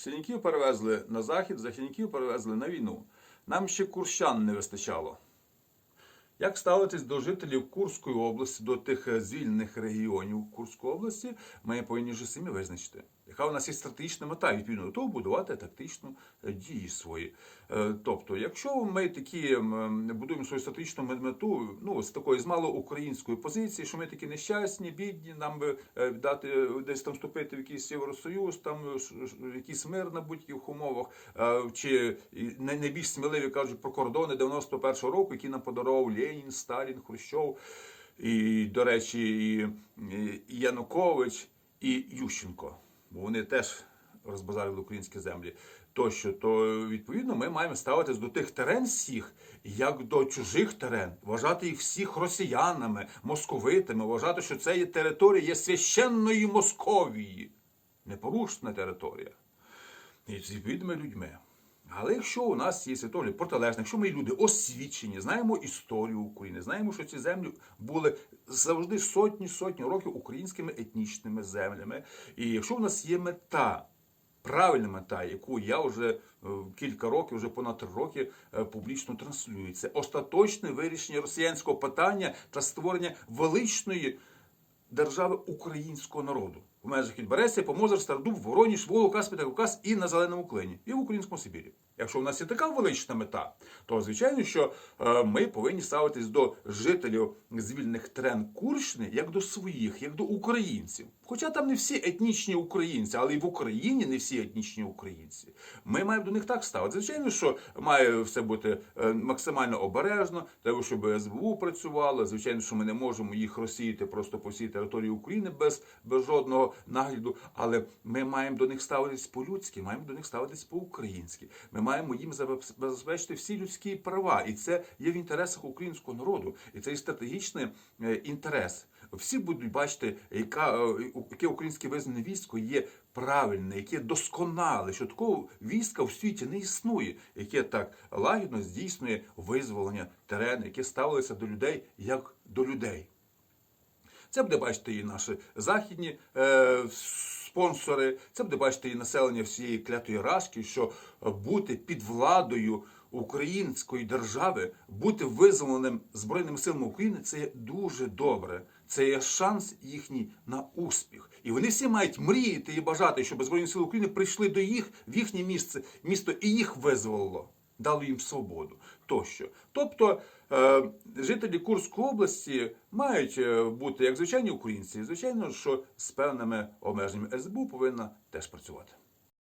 Синяків перевезли на захід, західників перевезли на війну. Нам ще курщан не вистачало. Як ставитись до жителів Курської області, до тих е, звільнених регіонів Курської області, ми повинні вже самі визначити, яка у нас є стратегічна мета, відповідно до того будувати тактичну е, дії свої. Е, Тобто, якщо ми такі будуємо свою стратегічну мету, ну з такої з малоукраїнської позиції, що ми такі нещасні, бідні, нам би е, дати десь там вступити в якийсь Євросоюз, там якийсь мир на будь-яких умовах, чи найбільш сміливі кажуть про кордони 91-го року, які нам подарував Ленін, Сталін, Хрущов, і, до речі, і Янукович, і Ющенко. Бо вони теж розбазарили українські землі. Тощо, то відповідно ми маємо ставитись до тих терен всіх, як до чужих терен, вважати їх всіх росіянами, московитами, вважати, що це є територія є священної Московії, непорушна територія і з відповідними людьми. Але якщо у нас є світогляд протилежний, якщо ми люди освічені, знаємо історію України, знаємо, що ці землі були завжди сотні сотні років українськими етнічними землями. І якщо у нас є мета, правильна мета, яку я вже е, кілька років, вже понад три роки е, публічно транслюю, це остаточне вирішення росіянського питання та створення величної держави українського народу в межах Підберестя, Помозер, Стардуб, Вороніш, Волу, Каспіта, Кавказ і на Зеленому Клині, і в українському Сибірі. Якщо у нас є така велична мета, то звичайно, що е, ми повинні ставитись до жителів звільних терен Курщини як до своїх, як до українців. Хоча там не всі етнічні українці, але і в Україні не всі етнічні українці. Ми маємо до них так ставити. Звичайно, що має все бути е, максимально обережно, треба, щоб СБУ працювало. Звичайно, що ми не можемо їх розсіяти просто по всій території України без, без жодного нагляду. Але ми маємо до них ставитись по-людськи, маємо до них ставитись по-українськи. Ми маємо їм забезпечити всі людські права, і це є в інтересах українського народу, і це є стратегічний е, інтерес. Всі будуть бачити, яка, е, яке українське визнане військо є правильне, яке досконале, що такого війська в світі не існує, яке так лагідно здійснює визволення терену, яке ставилося до людей як до людей. Це буде бачити і наші західні е, спонсори, це буде бачити і населення всієї клятої рашки, що е, бути під владою української держави, бути визволеним Збройними силами України це є дуже добре. Це є шанс їхній на успіх. І вони всі мають мріяти і бажати, щоб Збройні сили України прийшли до їх в їхнє місце, місто і їх визволило дало їм свободу тощо. Тобто е, жителі Курської області мають е, бути як звичайні українці, звичайно, що з певними обмеженнями СБУ повинна теж працювати.